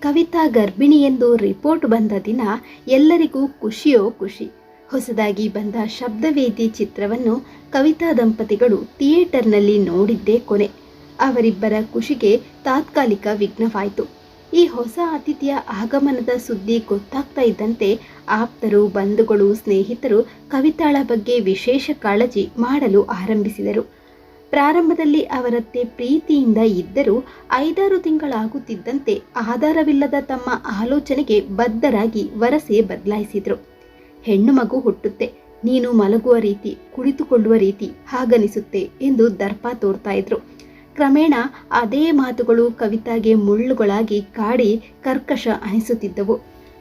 ಕವಿತಾ ಗರ್ಭಿಣಿ ಎಂದು ರಿಪೋರ್ಟ್ ಬಂದ ದಿನ ಎಲ್ಲರಿಗೂ ಖುಷಿಯೋ ಖುಷಿ. ಹೊಸದಾಗಿ ಬಂದ ಶಬ್ದವೇದಿ ಚಿತ್ರವನ್ನು ಕವಿತಾ ದಂಪತಿಗಳು ಥಿಯೇಟರ್ನಲ್ಲಿ ನೋಡಿದ್ದೇ ಕೊನೆ. ಅವರಿಬ್ಬರ ಖುಷಿಗೆ ತಾತ್ಕಾಲಿಕ ವಿಘ್ನವಾಯಿತು. ಈ ಹೊಸ ಅತಿಥಿಯ ಆಗಮನದ ಸುದ್ದಿ ಗೊತ್ತಾಗ್ತಾ ಇದ್ದಂತೆ ಆಪ್ತರು, ಬಂಧುಗಳು, ಸ್ನೇಹಿತರು ಕವಿತಾಳ ಬಗ್ಗೆ ವಿಶೇಷ ಕಾಳಜಿ ಮಾಡಲು ಆರಂಭಿಸಿದರು. ಪ್ರಾರಂಭದಲ್ಲಿ ಅವರತ್ತೆ ಪ್ರೀತಿಯಿಂದ ಇದ್ದರೂ ಐದಾರು ತಿಂಗಳಾಗುತ್ತಿದ್ದಂತೆ ಆಧಾರವಿಲ್ಲದ ತಮ್ಮ ಆಲೋಚನೆಗೆ ಬದ್ಧರಾಗಿ ವರಸೆ ಬದಲಾಯಿಸಿದರು. ಹೆಣ್ಣು ಮಗು ಹುಟ್ಟುತ್ತೆ, ನೀನು ಮಲಗುವ ರೀತಿ, ಕುಳಿತುಕೊಳ್ಳುವ ರೀತಿ ಹಾಗನಿಸುತ್ತೆ ಎಂದು ದರ್ಪ ತೋರ್ತಾ ಇದ್ರು. ಕ್ರಮೇಣ ಅದೇ ಮಾತುಗಳು ಕವಿತಾಗೆ ಮುಳ್ಳುಗಳಾಗಿ ಕಾಡಿ ಕರ್ಕಶ ಅನಿಸುತ್ತಿದ್ದವು.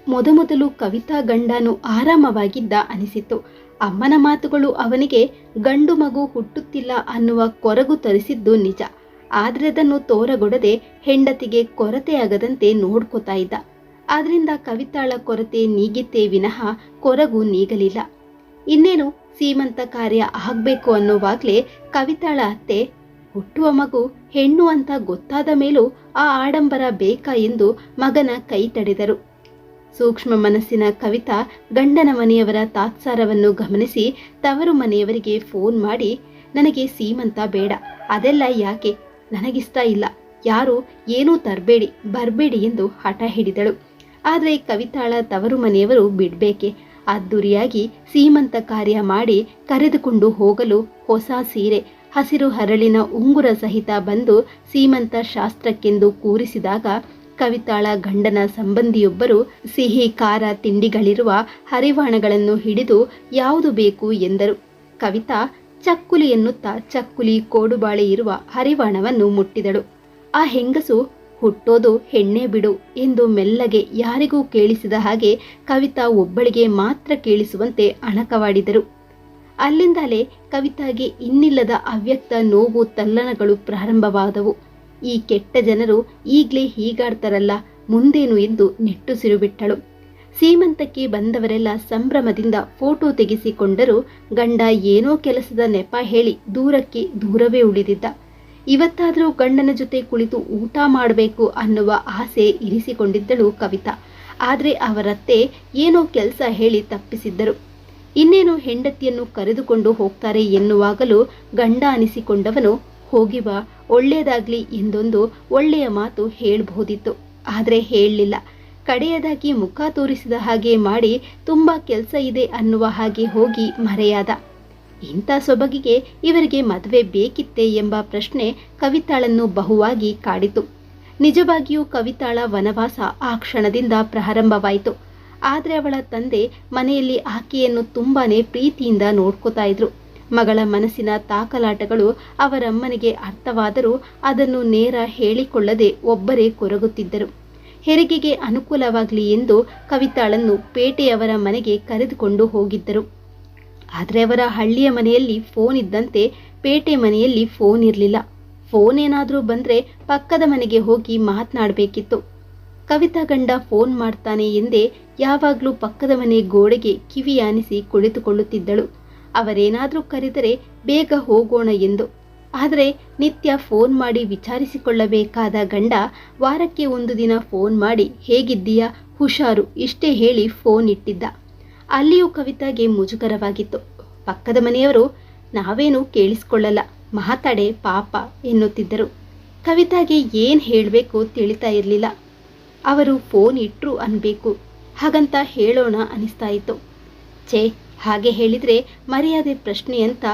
ಮೊದಮೊದಲು ಕವಿತಾ ಗಂಡನು ಆರಾಮವಾಗಿದ್ದ ಅನಿಸಿತ್ತು. ಅಮ್ಮನ ಮಾತುಗಳು ಅವನಿಗೆ ಗಂಡು ಮಗು ಹುಟ್ಟುತ್ತಿಲ್ಲ ಅನ್ನುವ ಕೊರಗು ತರಿಸಿದ್ದು ನಿಜ. ಆದರೆ ಅದನ್ನು ತೋರಗೊಡದೆ ಹೆಂಡತಿಗೆ ಕೊರತೆಯಾಗದಂತೆ ನೋಡ್ಕೋತಾ ಇದ್ದ. ಆದ್ರಿಂದ ಕವಿತಾಳ ಕೊರತೆ ನೀಗಿತ್ತೇ ವಿನಃ ಕೊರಗು ನೀಗಲಿಲ್ಲ. ಇನ್ನೇನು ಸೀಮಂತ ಕಾರ್ಯ ಆಗ್ಬೇಕು ಅನ್ನೋವಾಗಲೇ ಕವಿತಾಳ ಅತ್ತೆ, ಹುಟ್ಟುವ ಮಗು ಹೆಣ್ಣು ಅಂತ ಗೊತ್ತಾದ ಮೇಲೂ ಆ ಆಡಂಬರ ಬೇಕಾ ಎಂದು ಮಗನ ಕೈ ತಡೆದರು. ಸೂಕ್ಷ್ಮ ಮನಸ್ಸಿನ ಕವಿತಾ ಗಂಡನ ಮನೆಯವರ ತಾತ್ಸಾರವನ್ನು ಗಮನಿಸಿ ತವರು ಮನೆಯವರಿಗೆ ಫೋನ್ ಮಾಡಿ, ನನಗೆ ಸೀಮಂತ ಬೇಡ, ಅದೆಲ್ಲ ಯಾಕೆ? ನನಗಿಷ್ಟ ಇಲ್ಲ. ಯಾರು ಏನೂ ತರಬೇಡಿ, ಬರಬೇಡಿ ಎಂದು ಹಠ ಹಿಡಿದಳು. ಆದರೆ ಕವಿತಾಳ ತವರು ಮನೆಯವರು ಬಿಡಬೇಕೆ? ಅದ್ದೂರಿಯಾಗಿ ಸೀಮಂತ ಕಾರ್ಯ ಮಾಡಿ ಕರೆದುಕೊಂಡು ಹೋಗಲು ಹೊಸ ಸೀರೆ, ಹಸಿರು ಹರಳಿನ ಉಂಗುರ ಸಹಿತ ಬಂದು ಸೀಮಂತ ಶಾಸ್ತ್ರಕ್ಕೆಂದು ಕೂರಿಸಿದಾಗ ಕವಿತಾಳ ಗಂಡನ ಸಂಬಂಧಿಯೊಬ್ಬರು ಸಿಹಿ, ಖಾರ ತಿಂಡಿಗಳಿರುವ ಹರಿವಾಣಗಳನ್ನು ಹಿಡಿದು ಯಾವುದು ಬೇಕು ಎಂದರು. ಕವಿತಾ ಚಕ್ಕುಲಿ ಎನ್ನುತ್ತಾ ಚಕ್ಕುಲಿ ಕೋಡುಬಾಳೆ ಇರುವ ಹರಿವಾಣವನ್ನು ಮುಟ್ಟಿದಳು. ಆ ಹೆಂಗಸು, ಹುಟ್ಟೋದು ಹೆಣ್ಣೆ ಬಿಡು ಎಂದು ಮೆಲ್ಲಗೆ ಯಾರಿಗೂ ಕೇಳಿಸಿದ ಹಾಗೆ ಕವಿತಾ ಒಬ್ಬಳಿಗೆ ಮಾತ್ರ ಕೇಳಿಸುವಂತೆ ಅಣಕವಾಡಿದರು. ಅಲ್ಲಿಂದಲೇ ಕವಿತಾಗೆ ಇನ್ನಿಲ್ಲದ ಅವ್ಯಕ್ತ ನೋವು, ತಲ್ಲಣಗಳು ಪ್ರಾರಂಭವಾದವು. ಈ ಕೆಟ್ಟ ಜನರು ಈಗ್ಲೇ ಹೀಗಾಡ್ತಾರಲ್ಲ, ಮುಂದೇನು ಎಂದು ನೆಟ್ಟುಸಿರು ಬಿಟ್ಟಳು ಸೀಮಂತಕ್ಕೆ ಬಂದವರೆಲ್ಲ ಸಂಭ್ರಮದಿಂದ ಫೋಟೋ ತೆಗೆಸಿಕೊಂಡರೂ ಗಂಡ ಏನೋ ಕೆಲಸದ ನೆಪ ಹೇಳಿ ದೂರಕ್ಕೆ ದೂರವೇ ಉಳಿದಿದ್ದ. ಇವತ್ತಾದರೂ ಗಂಡನ ಜೊತೆ ಕುಳಿತು ಊಟ ಮಾಡಬೇಕು ಅನ್ನುವ ಆಸೆ ಇರಿಸಿಕೊಂಡಿದ್ದಳು ಕವಿತಾ. ಆದರೆ ಅವರತ್ತೆ ಏನೋ ಕೆಲಸ ಹೇಳಿ ತಪ್ಪಿಸಿದ್ದರು. ಇನ್ನೇನು ಹೆಂಡತಿಯನ್ನು ಕರೆದುಕೊಂಡು ಹೋಗ್ತಾರೆ ಎನ್ನುವಾಗಲೂ ಗಂಡ ಅನಿಸಿಕೊಂಡವನು ಹೋಗಿ ಬಾ ಒಳ್ಳೆಯದಾಗ್ಲಿ ಎಂದೊಂದು ಒಳ್ಳೆಯ ಮಾತು ಹೇಳಬಹುದಿತ್ತು ಆದರೆ ಹೇಳಲಿಲ್ಲ. ಕಡೆಯದಾಗಿ ಮುಖ ತೋರಿಸಿದ ಹಾಗೆ ಮಾಡಿ ತುಂಬ ಕೆಲಸ ಇದೆ ಅನ್ನುವ ಹಾಗೆ ಹೋಗಿ ಮರೆಯಾದ. ಇಂಥ ಸೊಬಗಿಗೆ ಇವರಿಗೆ ಮದುವೆ ಬೇಕಿತ್ತೆ ಎಂಬ ಪ್ರಶ್ನೆ ಕವಿತಾಳನ್ನು ಬಹುವಾಗಿ ಕಾಡಿತು. ನಿಜವಾಗಿಯೂ ಕವಿತಾಳ ವನವಾಸ ಆ ಕ್ಷಣದಿಂದ ಪ್ರಾರಂಭವಾಯಿತು. ಆದರೆ ಅವಳ ತಂದೆ ಮನೆಯಲ್ಲಿ ಆಕೆಯನ್ನು ತುಂಬಾನೇ ಪ್ರೀತಿಯಿಂದ ನೋಡ್ಕೋತಾ ಇದ್ರು. ಮಗಳ ಮನಸ್ಸಿನ ತಾಕಲಾಟಗಳು ಅವರಮ್ಮನಿಗೆ ಅರ್ಥವಾದರೂ ಅದನ್ನು ನೇರ ಹೇಳಿಕೊಳ್ಳದೆ ಒಬ್ಬರೇ ಕೊರಗುತ್ತಿದ್ದರು. ಹೆರಿಗೆಗೆ ಅನುಕೂಲವಾಗಲಿ ಎಂದು ಕವಿತಾಳನ್ನು ಪೇಟೆಯವರ ಮನೆಗೆ ಕರೆದುಕೊಂಡು ಹೋಗಿದ್ದರು. ಆದರೆ ಅವರ ಹಳ್ಳಿಯ ಮನೆಯಲ್ಲಿ ಫೋನ್ ಇದ್ದಂತೆ ಪೇಟೆ ಮನೆಯಲ್ಲಿ ಫೋನ್ ಇರಲಿಲ್ಲ. ಫೋನ್ ಏನಾದರೂ ಬಂದರೆ ಪಕ್ಕದ ಮನೆಗೆ ಹೋಗಿ ಮಾತನಾಡಬೇಕಿತ್ತು. ಕವಿತಾ ಗಂಡ ಫೋನ್ ಮಾಡ್ತಾನೆ ಎಂದೇ ಯಾವಾಗಲೂ ಪಕ್ಕದ ಮನೆ ಗೋಡೆಗೆ ಕಿವಿಯಾನಿಸಿ ಕುಳಿತುಕೊಳ್ಳುತ್ತಿದ್ದಳು. ಅವರೇನಾದರೂ ಕರೆದರೆ ಬೇಗ ಹೋಗೋಣ ಎಂದು. ಆದರೆ ನಿತ್ಯ ಫೋನ್ ಮಾಡಿ ವಿಚಾರಿಸಿಕೊಳ್ಳಬೇಕಾದ ಗಂಡ ವಾರಕ್ಕೆ ಒಂದು ದಿನ ಫೋನ್ ಮಾಡಿ, ಹೇಗಿದ್ದೀಯಾ? ಹುಷಾರು, ಇಷ್ಟೇ ಹೇಳಿ ಫೋನ್ ಇಟ್ಟಿದ್ದ. ಅಲ್ಲಿಯೂ ಕವಿತಾಗೆ ಮುಜುಗರವಾಗಿತ್ತು. ಪಕ್ಕದ ಮನೆಯವರು, ನಾವೇನು ಕೇಳಿಸ್ಕೊಳ್ಳಲ್ಲ ಮಾತಾಡೆ ಪಾಪ, ಎನ್ನುತ್ತಿದ್ದರು. ಕವಿತಾಗೆ ಏನು ಹೇಳಬೇಕು ತಿಳಿತಾ ಇರಲಿಲ್ಲ. ಅವರು ಫೋನ್ ಇಟ್ಟರು ಅನ್ಬೇಕು, ಹಾಗಂತ ಹೇಳೋಣ ಅನಿಸ್ತಾ ಇತ್ತು. ಛೇ ಹಾಗೆ ಹೇಳಿದರೆ ಮರ್ಯಾದೆ ಪ್ರಶ್ನೆ ಅಂತ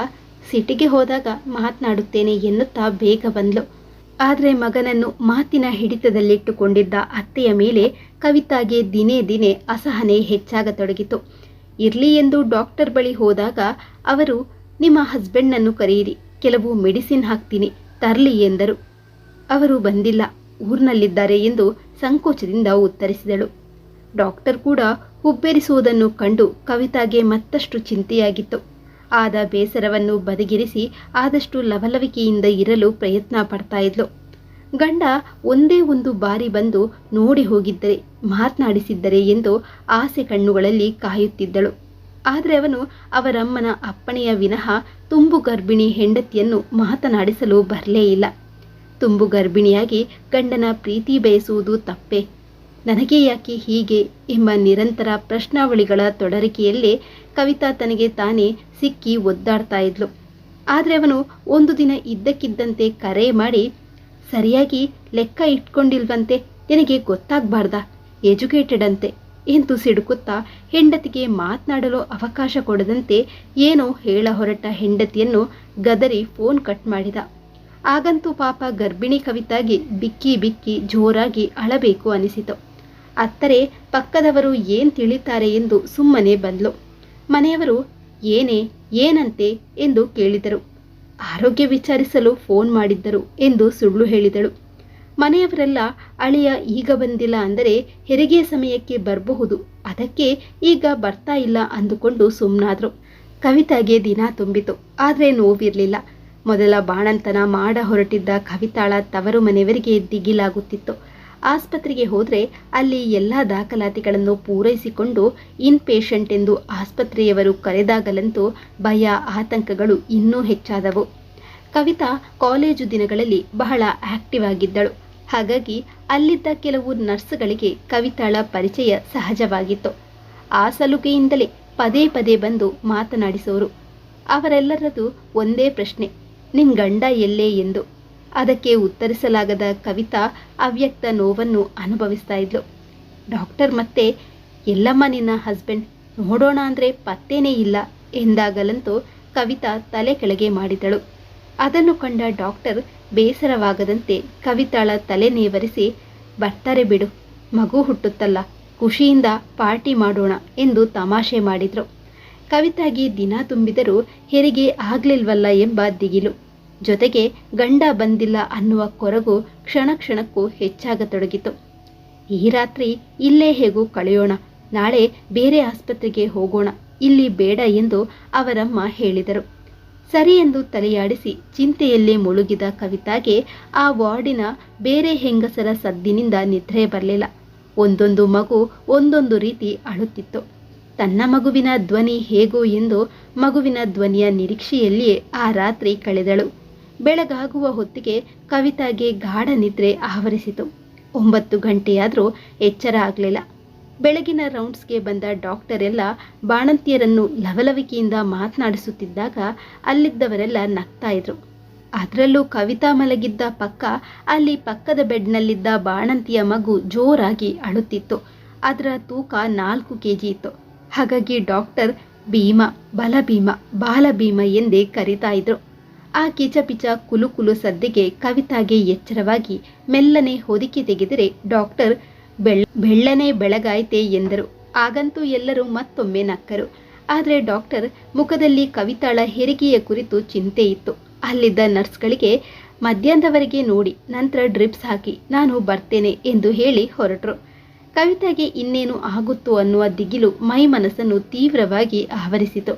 ಸಿಟಿಗೆ ಹೋದಾಗ ಮಾತನಾಡುತ್ತೇನೆ ಎನ್ನುತ್ತಾ ಬೇಗ ಬಂದ್ಲು. ಆದರೆ ಮಗನನ್ನು ಮಾತಿನ ಹಿಡಿತದಲ್ಲಿಟ್ಟುಕೊಂಡಿದ್ದ ಅತ್ತೆಯ ಮೇಲೆ ಕವಿತಾಗೆ ದಿನೇ ದಿನೇ ಅಸಹನೆ ಹೆಚ್ಚಾಗತೊಡಗಿತು. ಇರ್ಲಿ ಎಂದು ಡಾಕ್ಟರ್ ಬಳಿ ಹೋದಾಗ ಅವರು, ನಿಮ್ಮ ಹಸ್ಬೆಂಡ್ನನ್ನು ಕರೆಯಿರಿ ಕೆಲವು ಮೆಡಿಸಿನ್ ಹಾಕ್ತೀನಿ, ತರ್ಲಿ ಎಂದರು. ಅವರು ಬಂದಿಲ್ಲ, ಊರಿನಲ್ಲಿದ್ದಾರೆ ಎಂದು ಸಂಕೋಚದಿಂದ ಉತ್ತರಿಸಿದಳು. ಡಾಕ್ಟರ್ ಕೂಡ ಹುಬ್ಬೇರಿಸುವುದನ್ನು ಕಂಡು ಕವಿತಾಗೆ ಮತ್ತಷ್ಟು ಚಿಂತೆಯಾಗಿತ್ತು. ಆದ ಬೇಸರವನ್ನು ಬದಿಗಿರಿಸಿ ಆದಷ್ಟು ಲವಲವಿಕೆಯಿಂದ ಇರಲು ಪ್ರಯತ್ನ ಪಡ್ತಾ ಇದ್ಲು. ಗಂಡ ಒಂದೇ ಒಂದು ಬಾರಿ ಬಂದು ನೋಡಿ ಹೋಗಿದ್ದರೆ, ಮಾತನಾಡಿಸಿದ್ದರೆ ಎಂದು ಆಸೆ ಕಣ್ಣುಗಳಲ್ಲಿ ಕಾಯುತ್ತಿದ್ದಳು. ಆದರೆ ಅವನು ಅವರಮ್ಮನ ಅಪ್ಪಣೆಯ ವಿನಃ ತುಂಬು ಗರ್ಭಿಣಿ ಹೆಂಡತಿಯನ್ನು ಮಾತನಾಡಿಸಲು ಬರಲೇ ಇಲ್ಲ. ತುಂಬು ಗರ್ಭಿಣಿಯಾಗಿ ಗಂಡನ ಪ್ರೀತಿ ಬಯಸುವುದು ತಪ್ಪೆ. ನನಗೆ ಯಾಕೆ ಹೀಗೆ ಎಂಬ ನಿರಂತರ ಪ್ರಶ್ನಾವಳಿಗಳ ತೊಡರಿಕೆಯಲ್ಲೇ ಕವಿತಾ ತನಗೆ ತಾನೇ ಸಿಕ್ಕಿ ಒದ್ದಾಡ್ತಾ ಇದ್ಲು. ಆದರೆ ಅವನು ಒಂದು ದಿನ ಇದ್ದಕ್ಕಿದ್ದಂತೆ ಕರೆ ಮಾಡಿ, ಸರಿಯಾಗಿ ಲೆಕ್ಕ ಇಟ್ಕೊಂಡಿಲ್ವಂತೆ, ನಿನಗೆ ಗೊತ್ತಾಗಬಾರ್ದ? ಎಜುಕೇಟೆಡ್ ಅಂತೆ, ಎಂದು ಸಿಡುಕುತ್ತಾ ಹೆಂಡತಿಗೆ ಮಾತನಾಡಲು ಅವಕಾಶ ಕೊಡದಂತೆ ಏನೋ ಹೇಳ ಹೊರಟ ಹೆಂಡತಿಯನ್ನು ಗದರಿ ಫೋನ್ ಕಟ್ ಮಾಡಿದ. ಆಗಂತೂ ಪಾಪ ಗರ್ಭಿಣಿ ಕವಿತಾಗಿ ಬಿಕ್ಕಿ ಬಿಕ್ಕಿ ಜೋರಾಗಿ ಅಳಬೇಕು ಅನಿಸಿತು. ಅತ್ತರೆ ಪಕ್ಕದವರು ಏನ್ ತಿಳಿತಾರೆ ಎಂದು ಸುಮ್ಮನೆ ಬಂದ್ಲು. ಮನೆಯವರು, ಏನೇ, ಏನಂತೆ ಎಂದು ಕೇಳಿದರು. ಆರೋಗ್ಯ ವಿಚಾರಿಸಲು ಫೋನ್ ಮಾಡಿದ್ದರು ಎಂದು ಸುಳ್ಳು ಹೇಳಿದಳು. ಮನೆಯವರೆಲ್ಲ, ಅಳಿಯ ಈಗ ಬಂದಿಲ್ಲ ಅಂದರೆ ಹೆರಿಗೆ ಸಮಯಕ್ಕೆ ಬರಬಹುದು. ಅದಕ್ಕೆ ಈಗ ಬರ್ತಾ ಇಲ್ಲ ಅಂದುಕೊಂಡು ಸುಮ್ಮನಾದ್ರು ಕವಿತಾಗೆ ದಿನ ತುಂಬಿತು. ಆದರೆ ನೋವಿರಲಿಲ್ಲ. ಮೊದಲ ಬಾಣಂತನ ಮಾಡ ಹೊರಟಿದ್ದ ಕವಿತಾಳ ತವರು ಮನೆಯವರಿಗೆ ದಿಗಿಲಾಗುತ್ತಿತ್ತು. ಆಸ್ಪತ್ರೆಗೆ ಹೋದರೆ ಅಲ್ಲಿ ಎಲ್ಲ ದಾಖಲಾತಿಗಳನ್ನು ಪೂರೈಸಿಕೊಂಡು ಇನ್ ಪೇಷಂಟ್ ಎಂದು ಆಸ್ಪತ್ರೆಯವರು ಕರೆದಾಗಲಂತೂ ಭಯ, ಆತಂಕಗಳು ಇನ್ನೂ ಹೆಚ್ಚಾದವು. ಕವಿತಾ ಕಾಲೇಜು ದಿನಗಳಲ್ಲಿ ಬಹಳ ಆಕ್ಟಿವ್ ಆಗಿದ್ದಳು. ಹಾಗಾಗಿ ಅಲ್ಲಿದ್ದ ಕೆಲವು ನರ್ಸ್ಗಳಿಗೆ ಕವಿತಾಳ ಪರಿಚಯ ಸಹಜವಾಗಿತ್ತು. ಆ ಸಲುಗೆಯಿಂದಲೇ ಪದೇ ಪದೇ ಬಂದು ಮಾತನಾಡಿಸೋರು. ಅವರೆಲ್ಲರದು ಒಂದೇ ಪ್ರಶ್ನೆ, ನಿನ್ ಗಂಡ ಎಲ್ಲೇ? ಎಂದು. ಅದಕ್ಕೆ ಉತ್ತರಿಸಲಾಗದ ಕವಿತಾ ಅವ್ಯಕ್ತ ನೋವನ್ನು ಅನುಭವಿಸ್ತಾ ಇದ್ಲು. ಡಾಕ್ಟರ್ ಮತ್ತೆ, ಎಲ್ಲಮ್ಮ ನಿನ್ನ ಹಸ್ಬೆಂಡ್, ನೋಡೋಣ ಅಂದರೆ ಪತ್ತೇನೇ ಇಲ್ಲ ಎಂದಾಗಲಂತೂ ಕವಿತಾ ತಲೆ ಕೆಳಗೆ ಮಾಡಿದಳು. ಅದನ್ನು ಕಂಡ ಡಾಕ್ಟರ್ ಬೇಸರವಾಗದಂತೆ ಕವಿತಾಳ ತಲೆ ನೇವರಿಸಿ ಬರ್ತಾರೆ ಬಿಡು, ಮಗು ಹುಟ್ಟುತ್ತಲ್ಲ, ಖುಷಿಯಿಂದ ಪಾರ್ಟಿ ಮಾಡೋಣ ಎಂದು ತಮಾಷೆ ಮಾಡಿದ್ರು. ಕವಿತಾಗಿ ದಿನ ತುಂಬಿದರೂ, ಹೆರಿಗೆ ಆಗ್ಲಿಲ್ವಲ್ಲ ಎಂಬ ದಿಗಿಲು. ಜೊತೆಗೆ ಗಂಡ ಬಂದಿಲ್ಲ ಅನ್ನುವ ಕೊರಗು ಕ್ಷಣ ಕ್ಷಣಕ್ಕೂ ಹೆಚ್ಚಾಗತೊಡಗಿತು. ಈ ರಾತ್ರಿ ಇಲ್ಲೇ ಹೇಗೂ ಕಳೆಯೋಣ, ನಾಳೆ ಬೇರೆ ಆಸ್ಪತ್ರೆಗೆ ಹೋಗೋಣ, ಇಲ್ಲಿ ಬೇಡ ಎಂದು ಅವರಮ್ಮ ಹೇಳಿದರು. ಸರಿ ಎಂದು ತಲೆಯಾಡಿಸಿ ಚಿಂತೆಯಲ್ಲೇ ಮುಳುಗಿದ ಕವಿತಾಗೆ ಆ ವಾರ್ಡಿನ ಬೇರೆ ಹೆಂಗಸರ ಸದ್ದಿನಿಂದ ನಿದ್ರೆ ಬರಲಿಲ್ಲ. ಒಂದೊಂದು ಮಗು ಒಂದೊಂದು ರೀತಿ ಅಳುತ್ತಿತ್ತು. ತನ್ನ ಮಗುವಿನ ಧ್ವನಿ ಹೇಗೋ ಎಂದು ಮಗುವಿನ ಧ್ವನಿಯ ನಿರೀಕ್ಷೆಯಲ್ಲಿಯೇ ಆ ರಾತ್ರಿ ಕಳೆದಳು. ಬೆಳಗಾಗುವ ಹೊತ್ತಿಗೆ ಕವಿತಾಗೆ ಗಾಢ ನಿದ್ರೆ ಆವರಿಸಿತು. ಒಂಬತ್ತು ಗಂಟೆಯಾದರೂ ಎಚ್ಚರ ಆಗಲಿಲ್ಲ. ಬೆಳಗಿನ ರೌಂಡ್ಸ್ಗೆ ಬಂದ ಡಾಕ್ಟರ್ ಎಲ್ಲ ಬಾಣಂತಿಯರನ್ನು ಲವಲವಿಕೆಯಿಂದ ಮಾತನಾಡಿಸುತ್ತಿದ್ದಾಗ ಅಲ್ಲಿದ್ದವರೆಲ್ಲ ನಗ್ತಾ ಇದ್ರು. ಅದರಲ್ಲೂ ಕವಿತಾ ಮಲಗಿದ್ದ ಪಕ್ಕ ಅಲ್ಲಿ ಪಕ್ಕದ ಬೆಡ್ನಲ್ಲಿದ್ದ ಬಾಣಂತಿಯ ಮಗು ಜೋರಾಗಿ ಅಳುತ್ತಿತ್ತು. ಅದರ ತೂಕ ನಾಲ್ಕು ಕೆ ಜಿ ಇತ್ತು. ಹಾಗಾಗಿ ಡಾಕ್ಟರ್ ಭೀಮ, ಬಲಭೀಮ, ಬಾಲಭೀಮ ಎಂದೇ ಕರೀತಾ ಇದ್ರು. ಆ ಕಿಚಪಿಚ ಕುಲು ಕುಲು ಸದ್ದಿಗೆ ಕವಿತಾಗೆ ಎಚ್ಚರವಾಗಿ ಮೆಲ್ಲನೆ ಹೊದಿಕೆ ತೆಗೆದರೆ ಡಾಕ್ಟರ್ ಬೆಳ್, ಬೆಳ್ಳನೆ ಬೆಳಗಾಯ್ತೆ ಎಂದರು. ಆಗಂತೂ ಎಲ್ಲರೂ ಮತ್ತೊಮ್ಮೆ ನಕ್ಕರು. ಆದರೆ ಡಾಕ್ಟರ್ ಮುಖದಲ್ಲಿ ಕವಿತಾಳ ಹೆರಿಗೆಯ ಕುರಿತು ಚಿಂತೆ ಇತ್ತು. ಅಲ್ಲಿದ್ದ ನರ್ಸ್ಗಳಿಗೆ ಮಧ್ಯಾಹ್ನದವರೆಗೆ ನೋಡಿ, ನಂತರ ಡ್ರಿಪ್ಸ್ ಹಾಕಿ, ನಾನು ಬರ್ತೇನೆ ಎಂದು ಹೇಳಿ ಹೊರಟರು. ಕವಿತಾಗೆ ಇನ್ನೇನು ಆಗುತ್ತೋ ಅನ್ನುವ ದಿಗಿಲು ಮೈ ಮನಸ್ಸನ್ನು ತೀವ್ರವಾಗಿ ಆವರಿಸಿತು.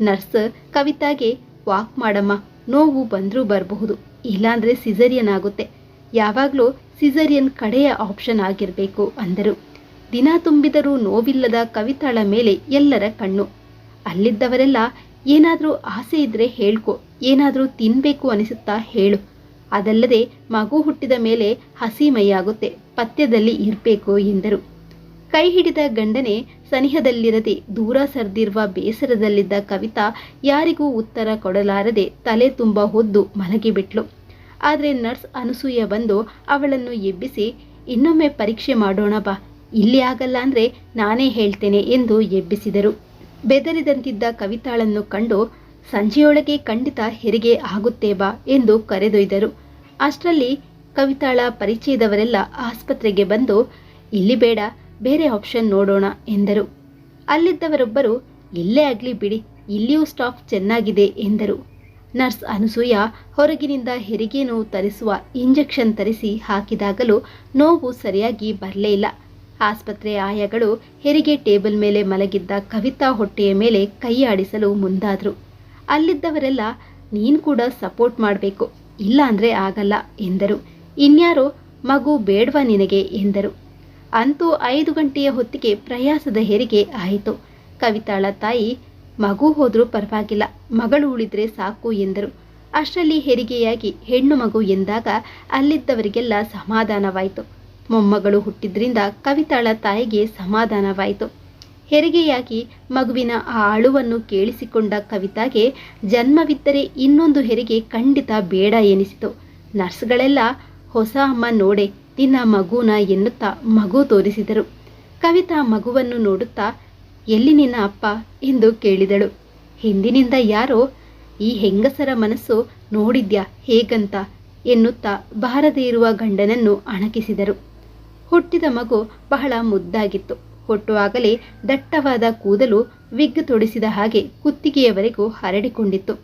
ನರ್ಸ್ ಕವಿತಾಗೆ, ವಾಕ್ ಮಾಡಮ್ಮ ನೋವು ಬಂದರೂ ಬರಬಹುದು, ಇಲ್ಲಾಂದರೆ ಸಿಸರಿಯನ್ ಆಗುತ್ತೆ. ಯಾವಾಗಲೂ ಸಿಸರಿಯನ್ ಕಡೆಯ ಆಪ್ಷನ್ ಆಗಿರಬೇಕು ಅಂದರು. ದಿನ ತುಂಬಿದರೂ ನೋವಿಲ್ಲದ ಕವಿತಾಳ ಮೇಲೆ ಎಲ್ಲರ ಕಣ್ಣು. ಅಲ್ಲಿದ್ದವರೆಲ್ಲ, ಏನಾದರೂ ಆಸೆ ಇದ್ರೆ ಹೇಳ್ಕೊ, ಏನಾದರೂ ತಿನ್ನಬೇಕು ಅನಿಸುತ್ತಾ ಹೇಳು. ಅದಲ್ಲದೆ ಮಗು ಹುಟ್ಟಿದ ಮೇಲೆ ಹಸಿ ಮೈಯಾಗುತ್ತೆ, ಪಥ್ಯದಲ್ಲಿ ಇರಬೇಕು ಎಂದರು. ಕೈ ಹಿಡಿದ ಗಂಡನೆ ಸನಿಹದಲ್ಲಿರದೆ ದೂರ ಸರಿದಿರುವ ಬೇಸರದಲ್ಲಿದ್ದ ಕವಿತಾ ಯಾರಿಗೂ ಉತ್ತರ ಕೊಡಲಾರದೆ ತಲೆ ತುಂಬ ಹೊದ್ದು ಮಲಗಿಬಿಟ್ಲು ಆದರೆ ನರ್ಸ್ ಅನಸೂಯ ಬಂದು ಅವಳನ್ನು ಎಬ್ಬಿಸಿ, ಇನ್ನೊಮ್ಮೆ ಪರೀಕ್ಷೆ ಮಾಡೋಣ ಬಾ, ಇಲ್ಲಿ ಆಗಲ್ಲ ಅಂದರೆ ನಾನೇ ಹೇಳ್ತೇನೆ ಎಂದು ಎಬ್ಬಿಸಿದರು. ಬೆದರಿದಂತಿದ್ದ ಕವಿತಾಳನ್ನು ಕಂಡು, ಸಂಜೆಯೊಳಗೆ ಖಂಡಿತ ಹೆರಿಗೆ ಆಗುತ್ತೆ ಬಾ ಎಂದು ಕರೆದೊಯ್ದರು. ಅಷ್ಟರಲ್ಲಿ ಕವಿತಾಳ ಪರಿಚಯದವರೆಲ್ಲ ಆಸ್ಪತ್ರೆಗೆ ಬಂದು, ಇಲ್ಲಿ ಬೇಡ ಬೇರೆ ಆಪ್ಷನ್ ನೋಡೋಣ ಎಂದರು. ಅಲ್ಲಿದ್ದವರೊಬ್ಬರು, ಇಲ್ಲೇ ಆಗಲಿ ಬಿಡಿ, ಇಲ್ಲಿಯೂ ಸ್ಟಾಫ್ ಚೆನ್ನಾಗಿದೆ ಎಂದರು. ನರ್ಸ್ ಅನಸೂಯ ಹೊರಗಿನಿಂದ ಹೆರಿಗೆ ನೋವು ತರಿಸುವ ಇಂಜೆಕ್ಷನ್ ತರಿಸಿ ಹಾಕಿದಾಗಲೂ ನೋವು ಸರಿಯಾಗಿ ಬರಲೇ ಇಲ್ಲ. ಆಸ್ಪತ್ರೆ ಆಯಗಳು ಹೆರಿಗೆ ಟೇಬಲ್ ಮೇಲೆ ಮಲಗಿದ್ದ ಕವಿತಾ ಹೊಟ್ಟೆಯ ಮೇಲೆ ಕೈಯಾಡಿಸಲು ಮುಂದಾದರು. ಅಲ್ಲಿದ್ದವರೆಲ್ಲ, ನೀನು ಕೂಡ ಸಪೋರ್ಟ್ ಮಾಡಬೇಕು ಇಲ್ಲ ಅಂದರೆ ಆಗಲ್ಲ, ಎಂದರು. ಇನ್ಯಾರೋ, ಮಗು ಬೇಡವಾ ನಿನಗೆ, ಎಂದರು. ಅಂತೂ ಐದು ಗಂಟೆಯ ಹೊತ್ತಿಗೆ ಪ್ರಯಾಸದ ಹೆರಿಗೆ ಆಯಿತು. ಕವಿತಾಳ ತಾಯಿ, ಮಗು ಹೋದರೂ ಪರವಾಗಿಲ್ಲ, ಮಗಳು ಉಳಿದ್ರೆ ಸಾಕು ಎಂದರು. ಅಷ್ಟರಲ್ಲಿ ಹೆರಿಗೆಯಾಗಿ ಹೆಣ್ಣು ಮಗು ಎಂದಾಗ ಅಲ್ಲಿದ್ದವರಿಗೆಲ್ಲ ಸಮಾಧಾನವಾಯಿತು. ಮೊಮ್ಮಗಳು ಹುಟ್ಟಿದ್ರಿಂದ ಕವಿತಾಳ ತಾಯಿಗೆ ಸಮಾಧಾನವಾಯಿತು. ಹೆರಿಗೆಯಾಗಿ ಮಗುವಿನ ಆ ಅಳುವನ್ನು ಕೇಳಿಸಿಕೊಂಡ ಕವಿತಾಗೆ ಜನ್ಮವಿದ್ದರೆ ಇನ್ನೊಂದು ಹೆರಿಗೆ ಖಂಡಿತ ಬೇಡ ಎನಿಸಿತು. ನರ್ಸ್ಗಳೆಲ್ಲ, ಹೊಸ ಅಮ್ಮ ನೋಡೆ ನಿನ್ನ ಮಗುನ ಎನ್ನುತ್ತಾ ಮಗು ತೋರಿಸಿದರು. ಕವಿತಾ ಮಗುವನ್ನು ನೋಡುತ್ತಾ, ಎಲ್ಲಿ ನಿನ್ನ ಅಪ್ಪ? ಎಂದು ಕೇಳಿದಳು. ಹಿಂದಿನಿಂದ ಯಾರೋ? ಈ ಹೆಂಗಸರ ಮನಸ್ಸು ನೋಡಿದ್ಯಾ ಹೇಗಂತ? ಎನ್ನುತ್ತಾ ಬಾರದೇ ಇರುವ ಗಂಡನನ್ನು ಅಣಕಿಸಿದರು. ಹುಟ್ಟಿದ ಮಗು ಬಹಳ ಮುದ್ದಾಗಿತ್ತು. ಹುಟ್ಟುವಾಗಲೇ ದಟ್ಟವಾದ ಕೂದಲು ವಿಗ್ ತೊಡಿಸಿದ ಹಾಗೆ ಕುತ್ತಿಗೆಯವರೆಗೂ ಹರಡಿಕೊಂಡಿತ್ತು.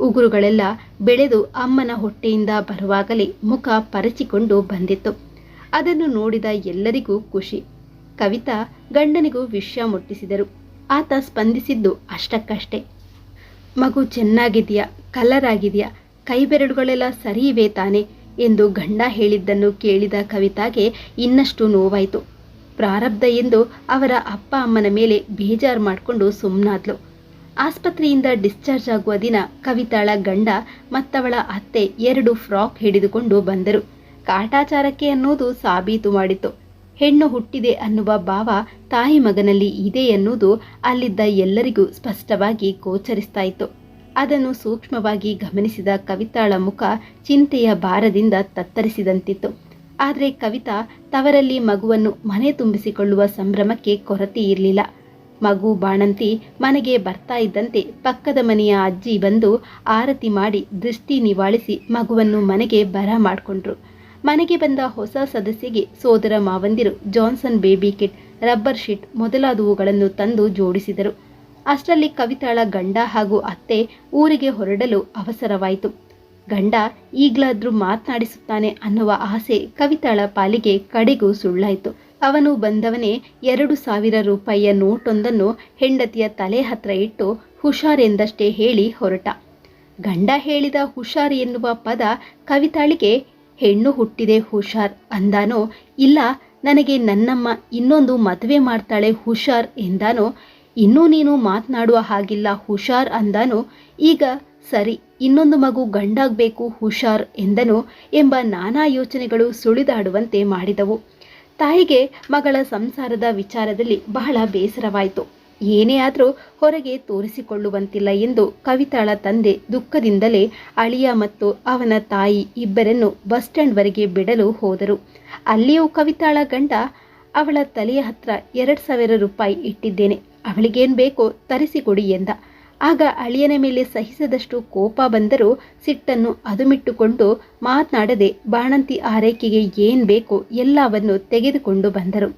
ಉಗುರುಗಳೆಲ್ಲ ಬೆಳೆದು ಅಮ್ಮನ ಹೊಟ್ಟೆಯಿಂದ ಬರುವಾಗಲೇ ಮುಖ ಪರಚಿಕೊಂಡು ಬಂದಿತ್ತು. ಅದನ್ನು ನೋಡಿದ ಎಲ್ಲರಿಗೂ ಖುಷಿ. ಕವಿತಾ ಗಂಡನಿಗೂ ವಿಷಯ ಮುಟ್ಟಿಸಿದರು. ಆತ ಸ್ಪಂದಿಸಿದ್ದು ಅಷ್ಟಕ್ಕಷ್ಟೇ. ಮಗು ಚೆನ್ನಾಗಿದೆಯಾ? ಕಲರ್ ಆಗಿದೆಯಾ? ಕೈಬೆರಳುಗಳೆಲ್ಲ ಸರಿ ಇವೆ ತಾನೆ? ಎಂದು ಗಂಡ ಹೇಳಿದ್ದನ್ನು ಕೇಳಿದ ಕವಿತಾಗೆ ಇನ್ನಷ್ಟು ನೋವಾಯಿತು. ಪ್ರಾರಬ್ಧ ಎಂದು ಅವರ ಅಪ್ಪ ಅಮ್ಮನ ಮೇಲೆ ಬೇಜಾರು ಮಾಡಿಕೊಂಡು ಸುಮ್ಮನಾದ್ಲು ಆಸ್ಪತ್ರೆಯಿಂದ ಡಿಸ್ಚಾರ್ಜ್ ಆಗುವ ದಿನ ಕವಿತಾಳ ಗಂಡ ಮತ್ತವಳ ಅತ್ತೆ ಎರಡು ಫ್ರಾಕ್ ಹಿಡಿದುಕೊಂಡು ಬಂದರು. ಕಾಟಾಚಾರಕ್ಕೆ ಅನ್ನೋದು ಸಾಬೀತು ಮಾಡಿತು. ಹೆಣ್ಣು ಹುಟ್ಟಿದೆ ಅನ್ನುವ ಭಾವ ತಾಯಿ ಮಗನಲ್ಲಿ ಇದೆ ಎನ್ನುವುದು ಅಲ್ಲಿದ್ದ ಎಲ್ಲರಿಗೂ ಸ್ಪಷ್ಟವಾಗಿ ಗೋಚರಿಸ್ತಾ ಅದನ್ನು ಸೂಕ್ಷ್ಮವಾಗಿ ಗಮನಿಸಿದ ಕವಿತಾಳ ಮುಖ ಚಿಂತೆಯ ಭಾರದಿಂದ ತತ್ತರಿಸಿದಂತಿತ್ತು. ಆದರೆ ಕವಿತಾ ತವರಲ್ಲಿ ಮಗುವನ್ನು ಮನೆ ತುಂಬಿಸಿಕೊಳ್ಳುವ ಸಂಭ್ರಮಕ್ಕೆ ಕೊರತೆ ಇರಲಿಲ್ಲ. ಮಗು ಬಾಣಂತಿ ಮನೆಗೆ ಬರ್ತಾ ಇದ್ದಂತೆ ಪಕ್ಕದ ಮನೆಯ ಅಜ್ಜಿ ಬಂದು ಆರತಿ ಮಾಡಿ ದೃಷ್ಟಿ ನಿವಾಳಿಸಿ ಮಗುವನ್ನು ಮನೆಗೆ ಬರ ಮಾಡಿಕೊಂಡ್ರು. ಮನೆಗೆ ಬಂದ ಹೊಸ ಸದಸ್ಯಗೆ ಸೋದರ ಮಾವಂದಿರು Johnson baby kit, rubber sheet ಮೊದಲಾದವುಗಳನ್ನು ತಂದು ಜೋಡಿಸಿದರು. ಅಷ್ಟರಲ್ಲಿ ಕವಿತಾಳ ಗಂಡ ಹಾಗೂ ಅತ್ತೆ ಊರಿಗೆ ಹೊರಡಲು ಅವಸರವಾಯಿತು. ಗಂಡ ಈಗಲಾದ್ರೂ ಮಾತನಾಡಿಸುತ್ತಾನೆ ಅನ್ನುವ ಆಸೆ ಕವಿತಾಳ ಪಾಲಿಗೆ ಕಡೆಗೂ ಸುಳ್ಳಾಯಿತು. ಅವನು ಬಂದವನೇ ಎರಡು ಸಾವಿರ ರೂಪಾಯಿಯ ನೋಟೊಂದನ್ನು ಹೆಂಡತಿಯ ತಲೆ ಹತ್ರ ಇಟ್ಟು ಹುಷಾರೆಂದಷ್ಟೇ ಹೇಳಿ ಹೊರಟ. ಗಂಡ ಹೇಳಿದ ಹುಷಾರಿ ಎನ್ನುವ ಪದ ಕವಿತಾಳಿಗೆ ಹೆಣ್ಣು ಹುಟ್ಟಿದೆ ಹುಷಾರ್ ಅಂದಾನೋ, ಇಲ್ಲ ನನಗೆ ನನ್ನಮ್ಮ ಇನ್ನೊಂದು ಮದುವೆ ಮಾಡ್ತಾಳೆ ಹುಷಾರ್ ಎಂದಾನೋ, ಇನ್ನೂ ನೀನು ಮಾತನಾಡುವ ಹಾಗಿಲ್ಲ ಹುಷಾರ್ ಅಂದಾನೋ, ಈಗ ಸರಿ ಇನ್ನೊಂದು ಮಗು ಗಂಡಾಗಬೇಕು ಹುಷಾರ್ ಎಂದನು ಎಂಬ ನಾನಾ ಯೋಚನೆಗಳು ಸುಳಿದಾಡುವಂತೆ ಮಾಡಿದವು. ತಾಯಿಗೆ ಮಗಳ ಸಂಸಾರದ ವಿಚಾರದಲ್ಲಿ ಬಹಳ ಬೇಸರವಾಯಿತು. ಏನೇ ಆದರೂ ಹೊರಗೆ ತೋರಿಸಿಕೊಳ್ಳುವಂತಿಲ್ಲ ಎಂದು ಕವಿತಾಳ ತಂದೆ ದುಃಖದಿಂದಲೇ ಅಳಿಯ ಮತ್ತು ಅವನ ತಾಯಿ ಇಬ್ಬರನ್ನು ಬಸ್ ಸ್ಟ್ಯಾಂಡ್ವರೆಗೆ ಬಿಡಲು ಹೋದರು. ಅಲ್ಲಿಯೂ ಕವಿತಾಳ ಗಂಡ ಅವಳ ತಲೆಯ ಹತ್ರ ಎರಡು ಸಾವಿರ ರೂಪಾಯಿ ಇಟ್ಟಿದ್ದೇನೆ. ಅವಳಿಗೇನು ಬೇಕೋ ತರಿಸಿಕೊಡಿ ಎಂದ. ಆಗ ಅಳಿಯನ ಮೇಲೆ ಸಹಿಸದಷ್ಟು ಕೋಪ ಬಂದರೂ ಸಿಟ್ಟನ್ನು ಅದುಮಿಟ್ಟುಕೊಂಡು ಮಾತನಾಡದೆ ಬಾಣಂತಿ ಆರೈಕೆಗೆ ಏನು ಬೇಕೋ ಎಲ್ಲವನ್ನು ತೆಗೆದುಕೊಂಡು ಬಂದರು.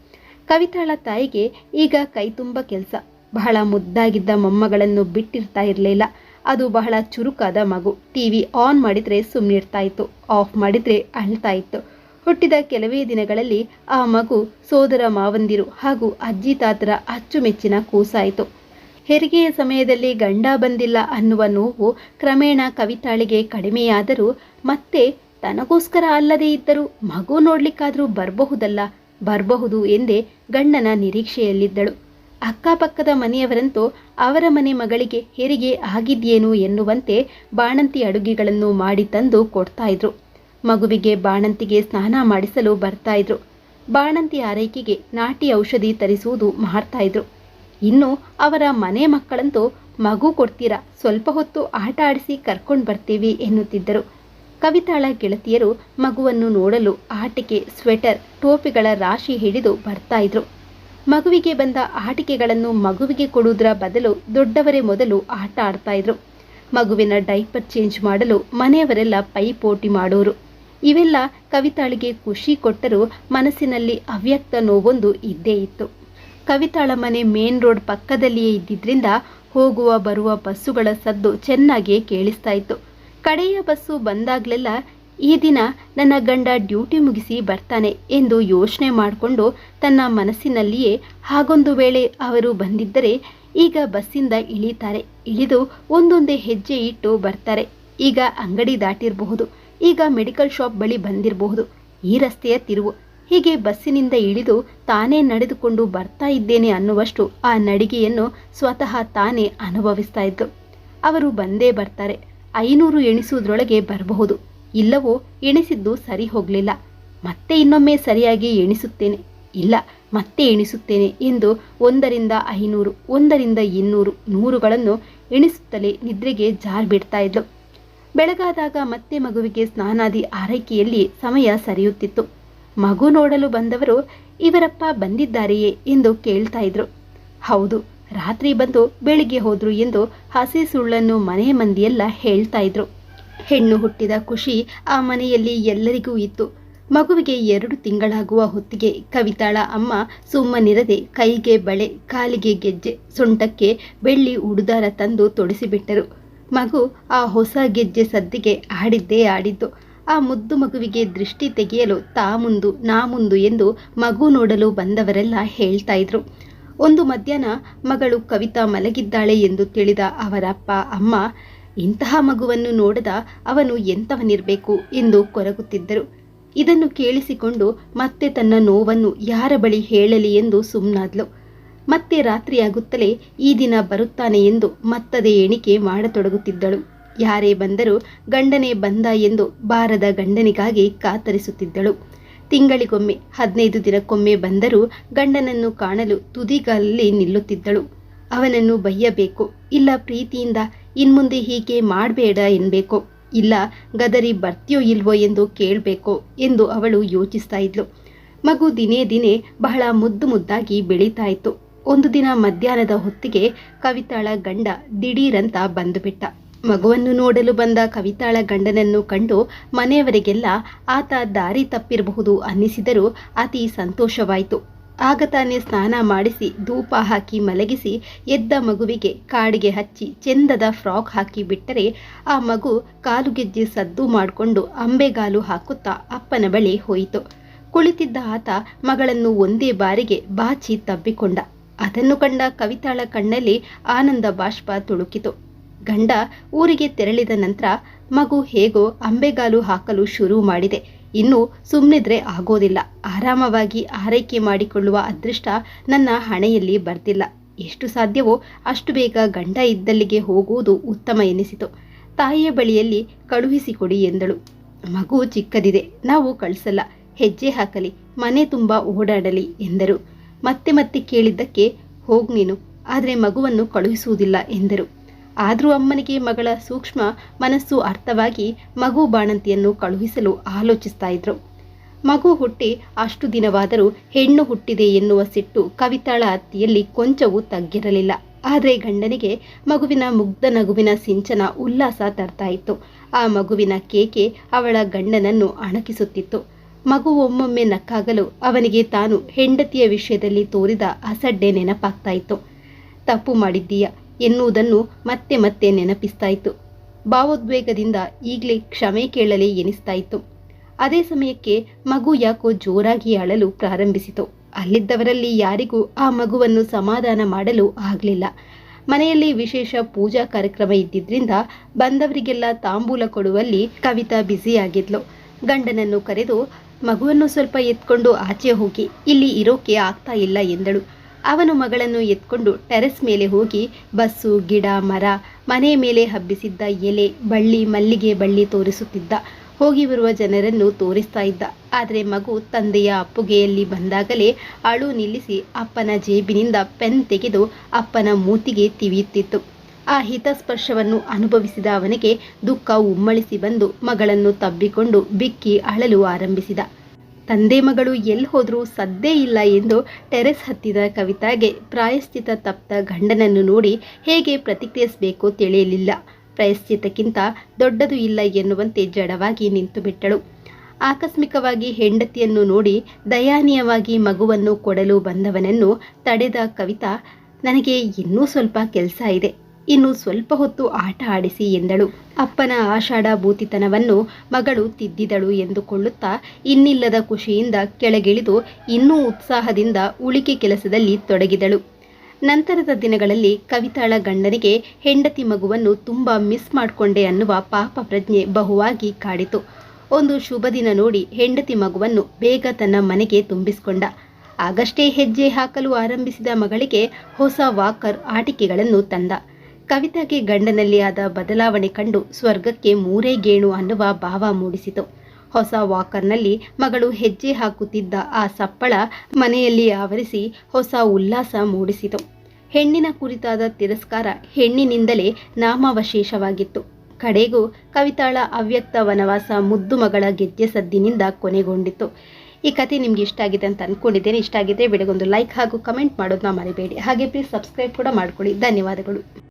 ಕವಿತಾಳ ತಾಯಿಗೆ ಈಗ ಕೈತುಂಬ ಕೆಲಸ. ಬಹಳ ಮುದ್ದಾಗಿದ್ದ ಮೊಮ್ಮಗಳನ್ನು ಬಿಟ್ಟಿರ್ತಾ ಇರಲಿಲ್ಲ. ಅದು ಬಹಳ ಚುರುಕಾದ ಮಗು. ಟಿವಿ ಆನ್ ಮಾಡಿದರೆ ಸುಮ್ಮನಿರ್ತಾ ಇತ್ತು. ಆಫ್ ಮಾಡಿದರೆ ಅಳ್ತಾ ಇತ್ತು. ಹುಟ್ಟಿದ ಕೆಲವೇ ದಿನಗಳಲ್ಲಿ ಆ ಮಗು ಸೋದರ ಮಾವಂದಿರು ಹಾಗೂ ಅಜ್ಜಿ ತಾತರ ಅಚ್ಚುಮೆಚ್ಚಿನ ಕೂಸಾಯಿತು. ಹೆರಿಗೆಯ ಸಮಯದಲ್ಲಿ ಗಂಡ ಬಂದಿಲ್ಲ ಅನ್ನುವ ನೋವು ಕ್ರಮೇಣ ಕವಿತಾಳಿಗೆ ಕಡಿಮೆಯಾದರೂ ಮತ್ತೆ ತನಗೋಸ್ಕರ ಅಲ್ಲದೇ ಇದ್ದರೂ ಮಗು ನೋಡ್ಲಿಕ್ಕಾದರೂ ಬರಬಹುದಲ್ಲ? ಬರಬಹುದು ಎಂದೇ ಗಂಡನ ನಿರೀಕ್ಷೆಯಲ್ಲಿದ್ದಳು. ಅಕ್ಕಪಕ್ಕದ ಮನೆಯವರಂತೂ ಅವರ ಮನೆ ಮಗಳಿಗೆ ಹೆರಿಗೆ ಆಗಿದ್ಯೇನು ಎನ್ನುವಂತೆ ಬಾಣಂತಿ ಅಡುಗೆಗಳನ್ನು ಮಾಡಿ ತಂದು ಕೊಡ್ತಾ ಇದ್ರು. ಮಗುವಿಗೆ ಬಾಣಂತಿಗೆ ಸ್ನಾನ ಮಾಡಿಸಲು ಬರ್ತಾ ಇದ್ರು. ಬಾಣಂತಿ ಆರೈಕೆಗೆ ನಾಟಿ ಔಷಧಿ ತರಿಸುವುದು ಮಾಡ್ತಾ ಇದ್ರು. ಇನ್ನು ಅವರ ಮನೆ ಮಕ್ಕಳಂತೂ, ಮಗು ಕೊಡ್ತೀರಾ? ಸ್ವಲ್ಪ ಹೊತ್ತು ಆಟ ಆಡಿಸಿ ಕರ್ಕೊಂಡು ಬರ್ತೀವಿ ಎನ್ನುತ್ತಿದ್ದರು. ಕವಿತಾಳ ಗೆಳತಿಯರು ಮಗುವನ್ನು ನೋಡಲು ಆಟಿಕೆ, ಸ್ವೆಟರ್, ಟೋಪಿಗಳ ರಾಶಿ ಹಿಡಿದು ಬರ್ತಾ ಇದ್ರು. ಮಗುವಿಗೆ ಬಂದ ಆಟಿಕೆಗಳನ್ನು ಮಗುವಿಗೆ ಕೊಡುವುದರ ಬದಲು ದೊಡ್ಡವರೇ ಮೊದಲು ಆಟ ಆಡ್ತಾ ಇದ್ರು. ಮಗುವಿನ ಡೈಪರ್ ಚೇಂಜ್ ಮಾಡಲು ಮನೆಯವರೆಲ್ಲ ಪೈಪೋಟಿ ಮಾಡೋರು. ಇವೆಲ್ಲ ಕವಿತಾಳಿಗೆ ಖುಷಿ ಕೊಟ್ಟರೂ ಮನಸ್ಸಿನಲ್ಲಿ ಅವ್ಯಕ್ತ ನೋವೊಂದು ಇದ್ದೇ ಇತ್ತು. ಕವಿತಾಳ ಮನೆ ಮೇನ್ ರೋಡ್ ಪಕ್ಕದಲ್ಲಿಯೇ ಇದ್ದಿದ್ರಿಂದ ಹೋಗುವ ಬರುವ ಬಸ್ಸುಗಳ ಸದ್ದು ಚೆನ್ನಾಗಿಯೇ ಕೇಳಿಸ್ತಾ ಇತ್ತು. ಕಡೆಯ ಬಸ್ಸು ಬಂದಾಗಲೆಲ್ಲ ಈ ದಿನ ನನ್ನ ಗಂಡ ಡ್ಯೂಟಿ ಮುಗಿಸಿ ಬರ್ತಾನೆ ಎಂದು ಯೋಚನೆ ಮಾಡಿಕೊಂಡು ತನ್ನ ಮನಸ್ಸಿನಲ್ಲಿಯೇ ಹಾಗೊಂದು ವೇಳೆ ಅವರು ಬಂದಿದ್ದರೆ ಈಗ ಬಸ್ಸಿಂದ ಇಳಿತಾರೆ. ಇಳಿದು ಒಂದೊಂದೇ ಹೆಜ್ಜೆ ಇಟ್ಟು ಬರ್ತಾರೆ. ಈಗ ಅಂಗಡಿ ದಾಟಿರಬಹುದು. ಈಗ ಮೆಡಿಕಲ್ ಶಾಪ್ ಬಳಿ ಬಂದಿರಬಹುದು. ಈ ರಸ್ತೆಯ ತಿರುವು. ಹೀಗೆ ಬಸ್ಸಿನಿಂದ ಇಳಿದು ತಾನೇ ನಡೆದುಕೊಂಡು ಬರ್ತಾ ಇದ್ದೇನೆ ಅನ್ನುವಷ್ಟು ಆ ನಡಿಗೆಯನ್ನು ಸ್ವತಃ ತಾನೇ ಅನುಭವಿಸ್ತಾ ಅವರು ಬಂದೇ ಬರ್ತಾರೆ. ಐನೂರು ಎಣಿಸುವುದರೊಳಗೆ ಬರಬಹುದು. ಇಲ್ಲವೋ ಎಣಿಸಿದ್ದು ಸರಿ ಹೋಗಲಿಲ್ಲ. ಮತ್ತೆ ಇನ್ನೊಮ್ಮೆ ಸರಿಯಾಗಿ ಎಣಿಸುತ್ತೇನೆ. ಇಲ್ಲ, ಮತ್ತೆ ಎಣಿಸುತ್ತೇನೆ ಎಂದು ಒಂದರಿಂದ ಐನೂರು, ಒಂದರಿಂದ ಇನ್ನೂರು, ನೂರುಗಳನ್ನು ಎಣಿಸುತ್ತಲೇ ನಿದ್ರೆಗೆ ಜಾರ್ ಬಿಡ್ತಾ ಇದ್ಲು. ಬೆಳಗಾದಾಗ ಮತ್ತೆ ಮಗುವಿಗೆ ಸ್ನಾನಾದಿ ಆರೈಕೆಯಲ್ಲಿ ಸಮಯ ಸರಿಯುತ್ತಿತ್ತು. ಮಗು ನೋಡಲು ಬಂದವರು, ಇವರಪ್ಪ ಬಂದಿದ್ದಾರೆಯೇ? ಎಂದು ಕೇಳ್ತಾ ಇದ್ರು. ಹೌದು, ರಾತ್ರಿ ಬಂದು ಬೆಳಿಗ್ಗೆ ಹೋದ್ರು ಎಂದು ಹಸಿ ಸುಳ್ಳನ್ನು ಮನೆ ಮಂದಿಯೆಲ್ಲ ಹೇಳ್ತಾ ಇದ್ರು. ಹೆಣ್ಣು ಹುಟ್ಟಿದ ಖುಷಿ ಆ ಮನೆಯಲ್ಲಿ ಎಲ್ಲರಿಗೂ ಇತ್ತು. ಮಗುವಿಗೆ ಎರಡು ತಿಂಗಳಾಗುವ ಹೊತ್ತಿಗೆ ಕವಿತಾಳ ಅಮ್ಮ ಸುಮ್ಮನಿರದೆ ಕೈಗೆ ಬಳೆ, ಕಾಲಿಗೆ ಗೆಜ್ಜೆ, ಸೊಂಟಕ್ಕೆ ಬೆಳ್ಳಿ ಉಡುದಾರ ತಂದು ತೊಡಿಸಿಬಿಟ್ಟರು. ಮಗು ಆ ಹೊಸ ಗೆಜ್ಜೆ ಸದ್ದಿಗೆ ಆಡಿದ್ದೇ ಆಡಿದ್ದು. ಆ ಮುದ್ದು ಮಗುವಿಗೆ ದೃಷ್ಟಿ ತೆಗೆಯಲು ತಾ ಮುಂದು ನಾ ಮುಂದು ಎಂದು ಮಗು ನೋಡಲು ಬಂದವರೆಲ್ಲ ಹೇಳ್ತಾ ಇದ್ರು. ಒಂದು ಮಧ್ಯಾಹ್ನ ಮಗಳು ಕವಿತಾ ಮಲಗಿದ್ದಾಳೆ ಎಂದು ತಿಳಿದ ಅವರಪ್ಪ, ಅಮ್ಮ ಇಂತಹ ಮಗುವನ್ನು ನೋಡದ ಅವನು ಎಂಥವನಿರಬೇಕು ಎಂದು ಕೊರಗುತ್ತಿದ್ದರು. ಇದನ್ನು ಕೇಳಿಸಿಕೊಂಡು ಮತ್ತೆ ತನ್ನ ನೋವನ್ನು ಯಾರ ಬಳಿ ಹೇಳಲಿ ಎಂದು ಸುಮ್ಮನಾದ್ಲು ಮತ್ತೆ ರಾತ್ರಿಯಾಗುತ್ತಲೇ ಈ ದಿನ ಬರುತ್ತಾನೆ ಎಂದು ಮತ್ತದೇ ಎಣಿಕೆ ಮಾಡತೊಡಗುತ್ತಿದ್ದಳು. ಯಾರೇ ಬಂದರೂ ಗಂಡನೇ ಬಂದ ಎಂದು ಬಾರದ ಗಂಡನಿಗಾಗಿ ಕಾತರಿಸುತ್ತಿದ್ದಳು. ತಿಂಗಳಿಗೊಮ್ಮೆ, ಹದಿನೈದು ದಿನಕ್ಕೊಮ್ಮೆ ಬಂದರೂ ಗಂಡನನ್ನು ಕಾಣಲು ತುದಿಗಾಲಲ್ಲಿ ನಿಲ್ಲುತ್ತಿದ್ದಳು. ಅವನನ್ನು ಬಯ್ಯಬೇಕು. ಇಲ್ಲ, ಪ್ರೀತಿಯಿಂದ ಇನ್ಮುಂದೆ ಹೀಗೆ ಮಾಡಬೇಡ ಎನ್ಬೇಕು. ಇಲ್ಲ, ಗದರಿ ಬರ್ತೀಯೋ ಇಲ್ವೋ ಎಂದು ಕೇಳಬೇಕು ಎಂದು ಅವಳು ಯೋಚಿಸ್ತಾ ಇದ್ಲು. ಮಗು ದಿನೇ ದಿನೇ ಬಹಳ ಮುದ್ದು ಮುದ್ದಾಗಿ ಬೆಳೀತಾ ಇತ್ತು ಒಂದು ದಿನ ಮಧ್ಯಾಹ್ನದ ಹೊತ್ತಿಗೆ ಕವಿತಾಳ ಗಂಡ ದಿಢೀರಂತ ಬಂದುಬಿಟ್ಟ. ಮಗುವನ್ನು ನೋಡಲು ಬಂದ ಕವಿತಾಳ ಗಂಡನನ್ನು ಕಂಡು ಮನೆಯವರಿಗೆಲ್ಲ, ಆತ ದಾರಿ ತಪ್ಪಿರಬಹುದು ಅನ್ನಿಸಿದರೂ ಅತಿ ಸಂತೋಷವಾಯಿತು. ಆಗ ತಾನೇ ಸ್ನಾನ ಮಾಡಿಸಿ ಧೂಪ ಹಾಕಿ ಮಲಗಿಸಿ ಎದ್ದ ಮಗುವಿಗೆ ಕಾಡಿಗೆ ಹಚ್ಚಿ ಚೆಂದದ ಫ್ರಾಕ್ ಹಾಕಿ ಬಿಟ್ಟರೆ ಆ ಮಗು ಕಾಲುಗೆಜ್ಜೆ ಸದ್ದು ಮಾಡಿಕೊಂಡು ಅಂಬೆಗಾಲು ಹಾಕುತ್ತಾ ಅಪ್ಪನ ಬಳಿ ಹೋಯಿತು. ಕುಳಿತಿದ್ದ ಆತ ಮಗಳನ್ನು ಒಂದೇ ಬಾರಿಗೆ ಬಾಚಿ ತಬ್ಬಿಕೊಂಡ. ಅದನ್ನು ಕಂಡ ಕವಿತಾಳ ಕಣ್ಣಲ್ಲಿ ಆನಂದ ಬಾಷ್ಪ ತುಳುಕಿತು. ಗಂಡ ಊರಿಗೆ ತೆರಳಿದ ನಂತರ ಮಗು ಹೇಗೋ ಅಂಬೆಗಾಲು ಹಾಕಲು ಶುರು ಮಾಡಿದೆ. ಇನ್ನು ಸುಮ್ಮನಿದ್ರೆ ಆಗೋದಿಲ್ಲ. ಆರಾಮವಾಗಿ ಆರೈಕೆ ಮಾಡಿಕೊಳ್ಳುವ ಅದೃಷ್ಟ ನನ್ನ ಹಣೆಯಲ್ಲಿ ಬರ್ತಿಲ್ಲ. ಎಷ್ಟು ಸಾಧ್ಯವೋ ಅಷ್ಟು ಬೇಗ ಗಂಡ ಇದ್ದಲ್ಲಿಗೆ ಹೋಗುವುದು ಉತ್ತಮ ಎನಿಸಿತು. ತಾಯಿಯ ಬಳಿಯಲ್ಲಿ ಕಳುಹಿಸಿಕೊಡಿ ಎಂದಳು. ಮಗು ಚಿಕ್ಕದಿದೆ. ನಾವು ಕಳಿಸಲ್ಲ. ಹೆಜ್ಜೆ ಹಾಕಲಿ. ಮನೆ ತುಂಬ ಓಡಾಡಲಿ ಎಂದರು. ಮತ್ತೆ ಮತ್ತೆ ಕೇಳಿದ್ದಕ್ಕೆ ಹೋಗ್ ನೀನು. ಆದರೆ ಮಗುವನ್ನು ಕಳುಹಿಸುವುದಿಲ್ಲ ಎಂದರು. ಆದರೂ ಅಮ್ಮನಿಗೆ ಮಗಳ ಸೂಕ್ಷ್ಮ ಮನಸ್ಸು ಅರ್ಥವಾಗಿ ಮಗು ಬಾಣಂತಿಯನ್ನು ಕಳುಹಿಸಲು ಆಲೋಚಿಸ್ತಾ ಇದ್ರು. ಮಗು ಹುಟ್ಟಿ ಅಷ್ಟು ದಿನವಾದರೂ ಹೆಣ್ಣು ಹುಟ್ಟಿದೆ ಎನ್ನುವ ಸಿಟ್ಟು ಕವಿತಾಳ ಅತ್ತಿಯಲ್ಲಿ ಕೊಂಚವೂ ತಗ್ಗಿರಲಿಲ್ಲ. ಆದರೆ ಗಂಡನಿಗೆ ಮಗುವಿನ ಮುಗ್ಧ ನಗುವಿನ ಸಿಂಚನ ಉಲ್ಲಾಸ ತರ್ತಾ ಇತ್ತು. ಆ ಮಗುವಿನ ಕೇಕೆ ಅವಳ ಗಂಡನನ್ನು ಅಣಕಿಸುತ್ತಿತ್ತು. ಮಗು ಒಮ್ಮೊಮ್ಮೆ ನಕ್ಕಾಗಲು ಅವನಿಗೆ ತಾನು ಹೆಂಡತಿಯ ವಿಷಯದಲ್ಲಿ ತೋರಿದ ಅಸಡ್ಡೆ ನೆನಪಾಗ್ತಾ ಇತ್ತು. ತಪ್ಪು ಮಾಡಿದ್ದೀಯ? ಎನ್ನುವುದನ್ನು ಮತ್ತೆ ಮತ್ತೆ ನೆನಪಿಸ್ತಾ ಇತ್ತು ಭಾವೋದ್ವೇಗದಿಂದ ಈಗಲೇ ಕ್ಷಮೆ ಕೇಳಲೇ ಎನಿಸ್ತಾ ಇತ್ತು ಅದೇ ಸಮಯಕ್ಕೆ ಮಗು ಯಾಕೋ ಜೋರಾಗಿ ಅಳಲು ಪ್ರಾರಂಭಿಸಿತು. ಅಲ್ಲಿದ್ದವರಲ್ಲಿ ಯಾರಿಗೂ ಆ ಮಗುವನ್ನು ಸಮಾಧಾನ ಮಾಡಲು ಆಗಲಿಲ್ಲ. ಮನೆಯಲ್ಲಿ ವಿಶೇಷ ಪೂಜಾ ಕಾರ್ಯಕ್ರಮ ಇದ್ದಿದ್ರಿಂದ ಬಂದವರಿಗೆಲ್ಲ ತಾಂಬೂಲ ಕೊಡುವಲ್ಲಿ ಕವಿತಾ ಬ್ಯುಸಿಯಾಗಿದ್ಲು. ಗಂಡನನ್ನು ಕರೆದು, ಮಗುವನ್ನು ಸ್ವಲ್ಪ ಎತ್ಕೊಂಡು ಆಚೆ ಹೋಗಿ, ಇಲ್ಲಿ ಇರೋಕೆ ಆಗ್ತಾ ಇಲ್ಲ, ಎಂದಳು. ಅವನು ಮಗಳನ್ನು ಎತ್ಕೊಂಡು ಟೆರೆಸ್ ಮೇಲೆ ಹೋಗಿ ಬಸ್ಸು, ಗಿಡ, ಮರ, ಮನೆ ಮೇಲೆ ಹಬ್ಬಿಸಿದ್ದ ಎಲೆ, ಬಳ್ಳಿ ಮಲ್ಲಿಗೆ ಬಳ್ಳಿ ತೋರಿಸುತ್ತಿದ್ದ. ಹೋಗಿ ಬರುವ ಜನರನ್ನು ತೋರಿಸ್ತಾ ಇದ್ದ. ಆದರೆ ಮಗು ತಂದೆಯ ಅಪ್ಪುಗೆಯಲ್ಲಿ ಬಂದಾಗಲೇ ಅಳು ನಿಲ್ಲಿಸಿ ಅಪ್ಪನ ಜೇಬಿನಿಂದ ಪೆನ್ ತೆಗೆದು ಅಪ್ಪನ ಮೂತಿಗೆ ತಿವಿಯುತ್ತಿತ್ತು. ಆ ಹಿತಸ್ಪರ್ಶವನ್ನು ಅನುಭವಿಸಿದ ಅವನಿಗೆ ದುಃಖ ಉಮ್ಮಳಿಸಿ ಬಂದು ಮಗಳನ್ನು ತಬ್ಬಿಕೊಂಡು ಬಿಕ್ಕಿ ಅಳಲು ಆರಂಭಿಸಿದ. ತಂದೆ ಮಗಳು ಎಲ್ಲಿ ಹೋದರೂ ಸದ್ದೇ ಇಲ್ಲ ಎಂದು ಟೆರೆಸ್ ಹತ್ತಿದ ಕವಿತಾಗೆ ಪ್ರಾಯಶ್ಚಿತ ತಪ್ತ ಗಂಡನನ್ನು ನೋಡಿ ಹೇಗೆ ಪ್ರತಿಕ್ರಿಯಿಸಬೇಕು ತಿಳಿಯಲಿಲ್ಲ. ಪ್ರಯಶ್ಚಿತಕ್ಕಿಂತ ದೊಡ್ಡದು ಇಲ್ಲ ಎನ್ನುವಂತೆ ಜಡವಾಗಿ ನಿಂತು ಬಿಟ್ಟಳು. ಆಕಸ್ಮಿಕವಾಗಿ ಹೆಂಡತಿಯನ್ನು ನೋಡಿ ದಯಾನೀಯವಾಗಿ ಮಗುವನ್ನು ಕೊಡಲು ಬಂದವನನ್ನು ತಡೆದ ಕವಿತಾ, ನನಗೆ ಇನ್ನೂ ಸ್ವಲ್ಪ ಕೆಲಸ ಇದೆ. ಇನ್ನು ಸ್ವಲ್ಪ ಹೊತ್ತು ಆಟ ಆಡಿಸಿ ಎಂದಳು. ಅಪ್ಪನ ಆಷಾಢ ಭೂತಿತನವನ್ನು ಮಗಳು ತಿದ್ದಿದಳು ಎಂದುಕೊಳ್ಳುತ್ತಾ ಇನ್ನಿಲ್ಲದ ಖುಷಿಯಿಂದ ಕೆಳಗಿಳಿದು ಇನ್ನೂ ಉತ್ಸಾಹದಿಂದ ಉಳಿಕೆ ಕೆಲಸದಲ್ಲಿ ತೊಡಗಿದಳು. ನಂತರದ ದಿನಗಳಲ್ಲಿ ಕವಿತಾಳ ಗಂಡನಿಗೆ ಹೆಂಡತಿ ಮಗುವನ್ನು ತುಂಬ ಮಿಸ್ ಮಾಡಿಕೊಂಡೆ ಅನ್ನುವ ಪಾಪ ಪ್ರಜ್ಞೆ ಬಹುವಾಗಿ ಕಾಡಿತು. ಒಂದು ಶುಭ ದಿನ ನೋಡಿ ಹೆಂಡತಿ ಮಗುವನ್ನು ಬೇಗ ತನ್ನ ಮನೆಗೆ ತುಂಬಿಸಿಕೊಂಡ. ಆಗಷ್ಟೇ ಹೆಜ್ಜೆ ಹಾಕಲು ಆರಂಭಿಸಿದ ಮಗಳಿಗೆ ಹೊಸ ವಾಕರ್ ಆಟಿಕೆಗಳನ್ನು ತಂದ. ಕವಿತಾಗೆ ಗಂಡನಲ್ಲಿ ಆದ ಬದಲಾವಣೆ ಕಂಡು ಸ್ವರ್ಗಕ್ಕೆ ಮೂರೇ ಗೇಣು ಅನ್ನುವ ಭಾವ ಮೂಡಿಸಿತು. ಹೊಸ ವಾಕರ್ನಲ್ಲಿ ಮಗಳು ಹೆಜ್ಜೆ ಹಾಕುತ್ತಿದ್ದ ಆ ಸಪ್ಪಳ ಮನೆಯಲ್ಲಿ ಆವರಿಸಿ ಹೊಸ ಉಲ್ಲಾಸ ಮೂಡಿಸಿತು. ಹೆಣ್ಣಿನ ಕುರಿತಾದ ತಿರಸ್ಕಾರ ಹೆಣ್ಣಿನಿಂದಲೇ ನಾಮಾವಶೇಷವಾಗಿತ್ತು. ಕಡೆಗೂ ಕವಿತಾಳ ಅವ್ಯಕ್ತ ವನವಾಸ ಮುದ್ದು ಮಗಳ ಗೆಜ್ಜೆ ಸದ್ದಿನಿಂದ ಕೊನೆಗೊಂಡಿತು ಈ ಕತೆ ನಿಮ್ಗೆ ಇಷ್ಟ ಆಗಿದೆ ಅಂತ ಅಂದ್ಕೊಂಡಿದ್ದೇನೆ ಇಷ್ಟ ಆಗಿದೆ ಬಿಡಗೊಂದು ಲೈಕ್ ಹಾಗೂ ಕಮೆಂಟ್ ಮಾಡೋದನ್ನ ಮರಿಬೇಡಿ. ಹಾಗೆ ಪ್ಲೀಸ್ ಸಬ್ಸ್ಕ್ರೈಬ್ ಕೂಡ ಮಾಡ್ಕೊಳ್ಳಿ. ಧನ್ಯವಾದಗಳು.